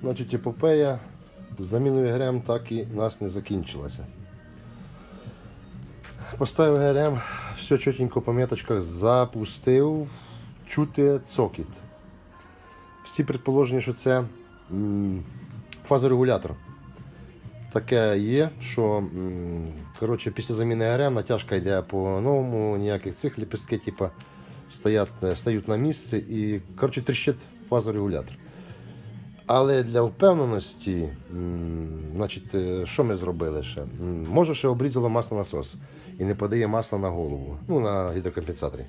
Значить, епопея з заміною ГРМ так і нас не закінчилася. Поставив ГРМ, все чотенько по меточках запустив, чути цокіт. Всі предположення, що це фазорегулятор. Таке є, що коротше, після заміни ГРМ натяжка йде по-новому, ніяких цих ліпістки типу, стоять, стають на місці і коротше, тріщить фазорегулятор. Але для впевненості, значить, е, що ми зробили ще? Може, ще обрізало маслонасос і не подає масло на голову, ну, на гідрокомпенсаторі.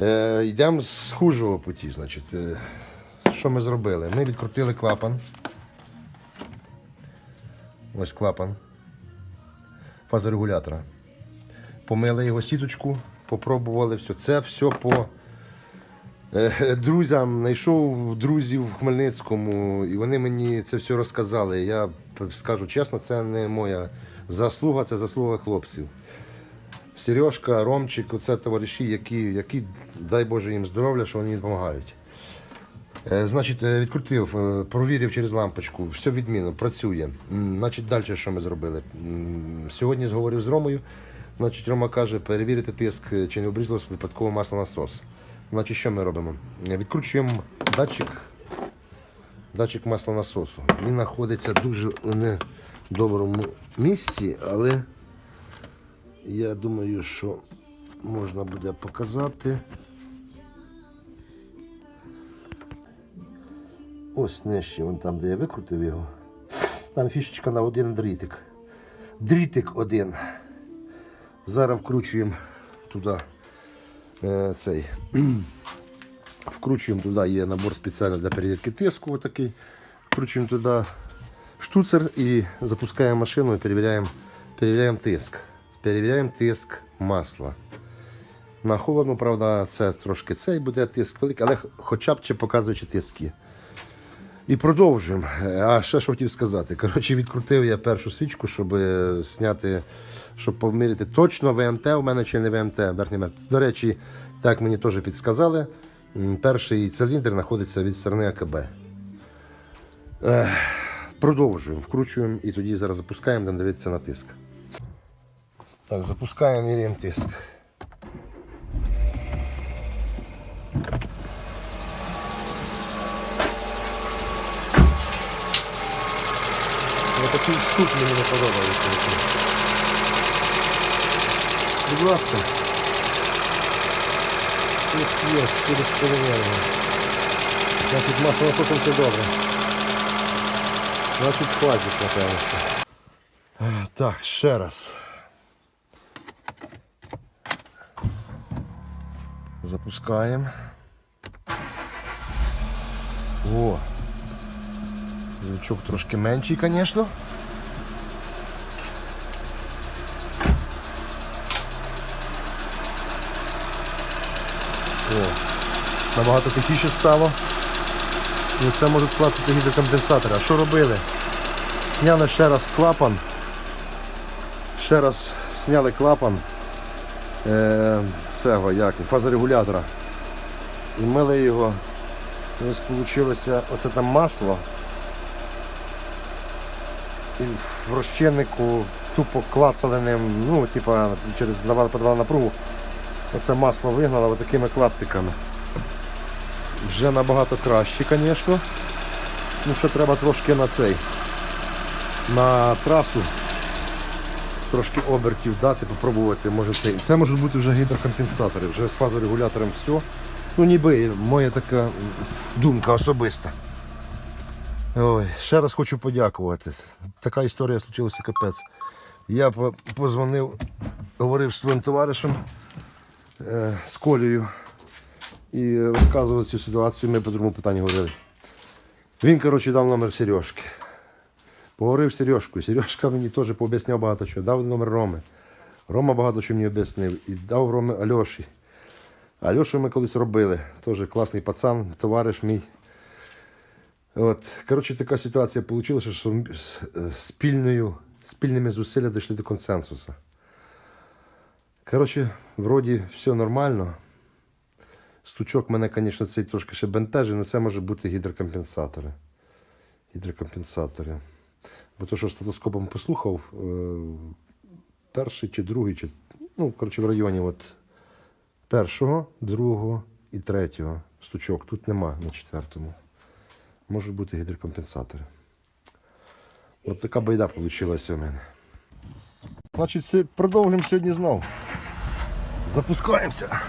Е, йдемо з хужого путі. Значить. Е, що ми зробили? Ми відкрутили клапан. Ось клапан фазорегулятора. Помили його сіточку, попробували все. Це все по друзям, знайшов друзів в Хмельницькому, і вони мені це все розказали. Я скажу чесно, це не моя заслуга, це заслуга хлопців. Сережка, Ромчик, це товариші, які, які, дай Боже їм здоров'я, що вони допомагають. Е, Значить, е, відкрутив, е, провірив через лампочку, все відмінно, працює. Значить, далі що ми зробили? Сьогодні зговорив з Ромою. Значить, Рома каже, перевірити тиск, е, чи не обрізалось випадково маслонасос. Значить, що ми робимо? Відкручуємо датчик, датчик маслонасосу. Він знаходиться дуже у недоброму місці, але я думаю, що можна буде показати. Ось нижче, вон там, де я викрутив його. Там фішечка на один дрітик. Дрітик один. Зараз вкручуємо туди цей. Вкручуємо туди, є набор спеціально для перевірки тиску. Отакий. Вкручуємо туди штуцер і запускаємо машину і перевіряємо, перевіряємо тиск. Перевіряємо тиск масла. На холодну, правда, це трошки цей буде тиск великий, але хоча б чи показуючи тиск є. І продовжуємо. А ще що хотів сказати. Коротше, відкрутив я першу свічку, щоб е, зняти, щоб поміряти точно ВМТ у мене чи не ВМТ. Верхній метр. До речі, так мені теж підсказали. Перший циліндр знаходиться від сторони АКБ. Продовжуємо, вкручуємо і тоді зараз запускаємо, будемо дивитися на тиск. Так, запускаємо, міряємо тиск. Ось такий стук мені не подобається. Будь ласка. Тиск є, 4,5. Значить, масло насосом все добре. Значить, хватить, напевно. що. Е, Так, ще раз. Запускаємо. О! Звучок трошки менший, звісно. О, набагато тихіше стало. І це можуть скласти гідрокомпенсатори. А що робили? Зняли ще раз клапан. Ще раз зняли клапан е, цього, як, фазорегулятора. І мили його. Ось вийшло оце там масло. В розчиннику тупо клацали ним, ну, типа через давали подавали напругу. Оце масло вигнало такими клаптиками. Вже набагато краще, звісно. Ну що треба трошки на цей. На трасу трошки обертів дати, попробувати. Може це. Це можуть бути вже гідрокомпенсатори, вже з фазорегулятором все. Ну ніби моя така думка особиста. Ой, ще раз хочу подякувати. Така історія случилася капець. Я по- позвонив, говорив з своїм товаришем е, з Колею і розказував цю ситуацію, ми по другому питанню говорили. Він, коротше, дав номер Сережки. Поговорив з Сережкою. Сережка мені теж пооб'ясняв багато чого. Дав номер Роми. Рома багато чого мені об'яснив. І дав Роми Альоші. Альошу ми колись робили. Теж класний пацан, товариш мій. От, коротше, така ситуація вийшла, що е, спільною, спільними зусиллями дійшли до консенсусу. Коротше, вроді все нормально. Стучок мене, звісно, цей трошки ще бентежить, але це може бути гідрокомпенсатори. гідрокомпенсатори. Бо то, що стетоскопом послухав, е, перший чи другий, чи, ну, коротше, в районі от першого, другого і третього стучок. Тут нема на четвертому. Можуть бути гідрокомпенсатори. От така байда вийшла у мене. Значить, це продовжуємо сьогодні знову. Запускаємося.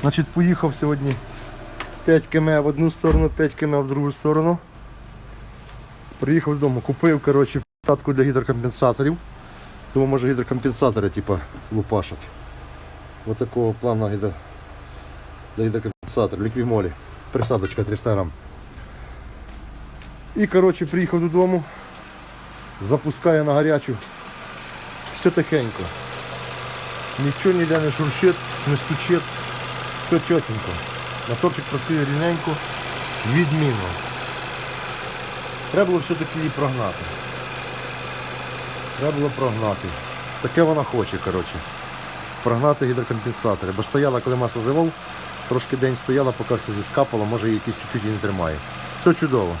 Значить, поїхав сьогодні 5 км в одну сторону, 5 км в другу сторону. Приїхав додому, купив коротше, татку для гідрокомпенсаторів. Тому може гідрокомпенсатори типу, лупашать. Ось такого плану гідро... для гідрокомпенсаторів, ліквімолі. Присадочка 300 грам. І коротше, приїхав додому, запускаю на гарячу. Все тихенько. Нічого ніде не шуршить, не стучить. Все чотенько. Моторчик працює рівненько, відмінно. Треба було все-таки її прогнати. Треба було прогнати. Таке вона хоче, коротше. Прогнати гідрокомпенсатори. Бо стояла, коли масло завов, трошки день стояла, поки все зіскапало, може її якісь чуть-чуть і не тримає. Все чудово.